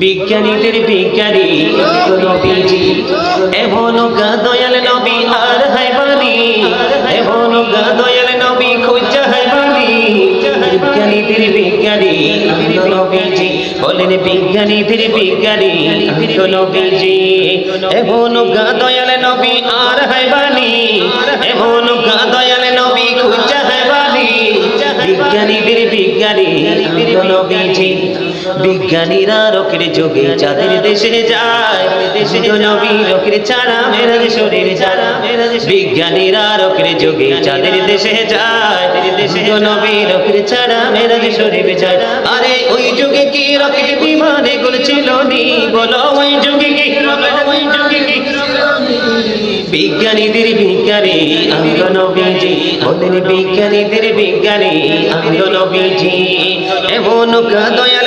বিজ্ঞানীদের বিজ্ঞানী নবীজি এমন গা দয়াল নবী আর হাইবানি এমন গা দয়াল নবী খুঁজা হাইবানি বিজ্ঞানীদের বিজ্ঞানী নবীজি বলেন বিজ্ঞানীদের বিজ্ঞানী নবীজি এমন গা দয়াল নবী আর হাইবানি বিজ্ঞানীরা রকের যোগে চাঁদের দেশে যায় বিজ্ঞানীরা রকের যোগে চাঁদের দেশে যায় নবী রকের ছাড়া মেরা শরীর যায় আরে ওই যুগে কি রকেট বিমান এগুলো ছিল নি? বলো ওই যুগে কি ওই যুগে কি বিজ্ঞানীদের বিজ্ঞানী আঙ্গ নবীজি বলেন বিজ্ঞানীদের বিজ্ঞানী আঙ্গ নবীজি এমন দয়াল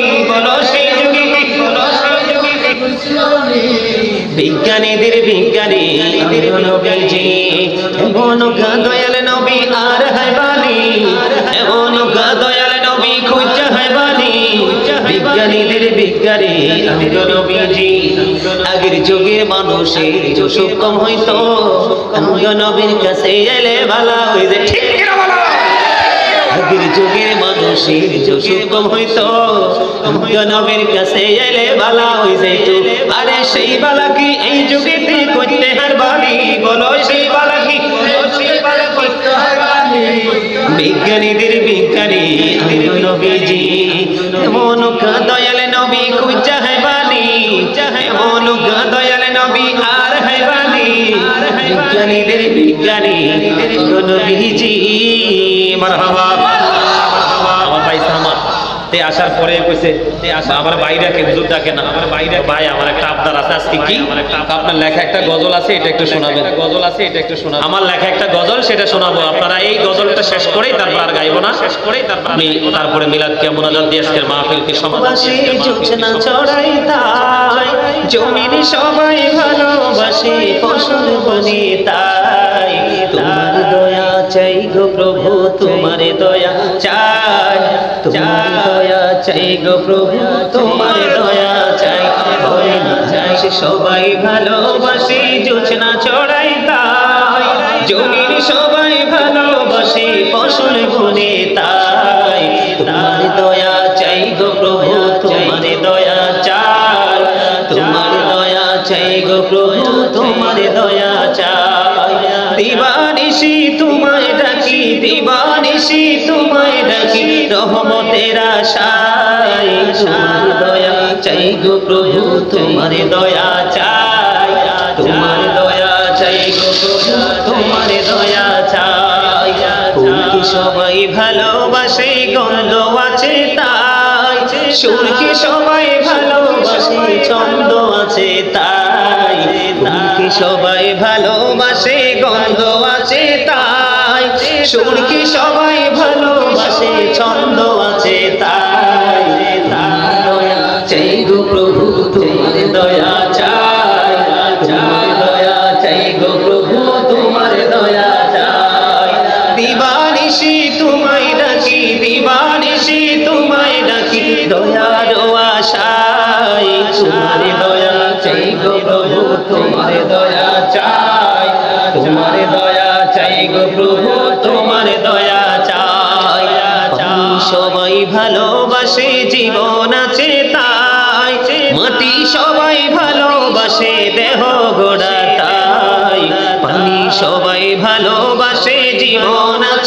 বিজ্ঞানীদের বিজ্ঞানী নবীজি এমন দয়াল নবী আর হাইবানি এমন দয়াল নবী খুঁজা হাইবানি বিজ্ঞানীদের বিজ্ঞানী নবীজি আগের যুগের মানুষের যশোর কম হইতো। নবীর কাছে এলে ভালা যায়। ঠিক? আগের যুগের মানুষের যশোর কম হইতো। নবীর কাছে এলে ভালা যাইত আরে সেই বালা কি এই যুগেতে করতে হার বলো? বালা কি সেই বালা বাড়ি বিজ্ঞানীদের বিজ্ঞানী নবীজি, এমন কা দয়াল নবী খুঁজা হয় বানি এমন কা দয়াল নবী আর হয় বানি বিজ্ঞানীদের বিজ্ঞানী নবীজি, মারহাবা। তে আসার পরে কইছে তে আসা আমার বাইরে কে হুজুর ডাকে না। আমার বাইরে ভাই আমার একটা আবদার আছে আজকে কি? আপনার লেখা একটা গজল আছে এটা একটু শোনাবেন। গজল আছে এটা একটু শোনাবেন। আমার লেখা একটা গজল সেটা শোনাবো। আপনারা এই গজলটা শেষ করেই তারপর আর গাইবো না। শেষ করেই তারপর আমি তারপরে মিলাদ কে মোনাজাত দিয়ে আজকের মাহফিলকে সমাধান জোছনা চড়াই তাই। জমিন সবাই ভালোবাসে ফসল বনে তাই। তোমার দয়া চাই গো প্রভু তোমার দয়া চাই। তোমার চাই গো প্রভু, তোমার দয়া চাই। চাই সবাই ভালোবাসে, জোছনা চড়াই তাই। জমির সবাই ভালোবাসে, ফসল বনে তাই। তোমার দয়া চাই গো প্রভু, তোমার দয়া চাই। তোমার দয়া চাই গো প্রভু, তোমার দয়া চাই। দিবানিশি তোমায় ডাকি, দিবানিশি তোমায় ডাকি, রহমতের আশায় তোমার দয়া চাই, তোমার দয়া চাই তোমার দয়া চাই। ফুলকে সবাই ভালোবাসে, গন্ধ আছে তাই। সুরকে সবাই ভালোবাসে, ছন্দ আছে তাই। ফুলকে সবাই ভালোবাসে, গন্ধ আছে তাই। সুরকে সবাই ভালোবাসে, ছন্দ আছে তাই। দিবানিশি তোমায় ডাকি দিবানিশি তোমায় ডাকি দয়ার আশাই তোমার দয়া চাই গো প্রভু, তোমার দয়া চাই। তোমার দয়া চাই গো প্রভু, তোমার দয়া চাই। সবাই ভালোবাসে, জীবন আছে তাই। মাটি সবাই ভালোবাসে, দেহ গোড়া তাই। পানি সবাই ভালোবাসে, জীবন আছে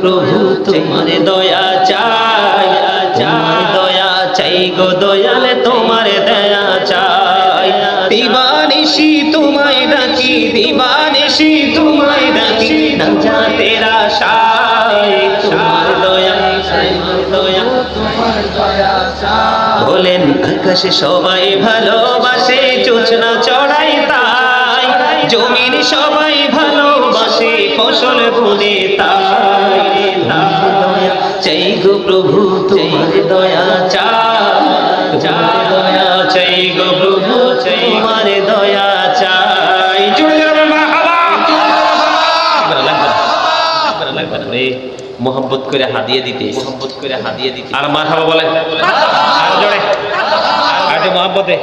প্রভু, তোমার দয়া চাই, তোমার দয়া চাই গো দয়াল, তোমার দয়া চাই। দিবানিশি তোমায় ডাকি, দিবানিশি তোমায় ডাকি না তেরা শায় তোমার দয়া চাই। বলেন, আকাশে সবাই ভালোবাসে চোচনা চড়াই তাই। জমির সবাই ভালোবাসে, ফসল গুনে তাই। মোহাম্মত করে হাদিয়ে দিতে মোহাম্মত করে হাদিয়ে দিতে আর মারহাবা বলে? আর জোরে। আর যে মোহাম্মতে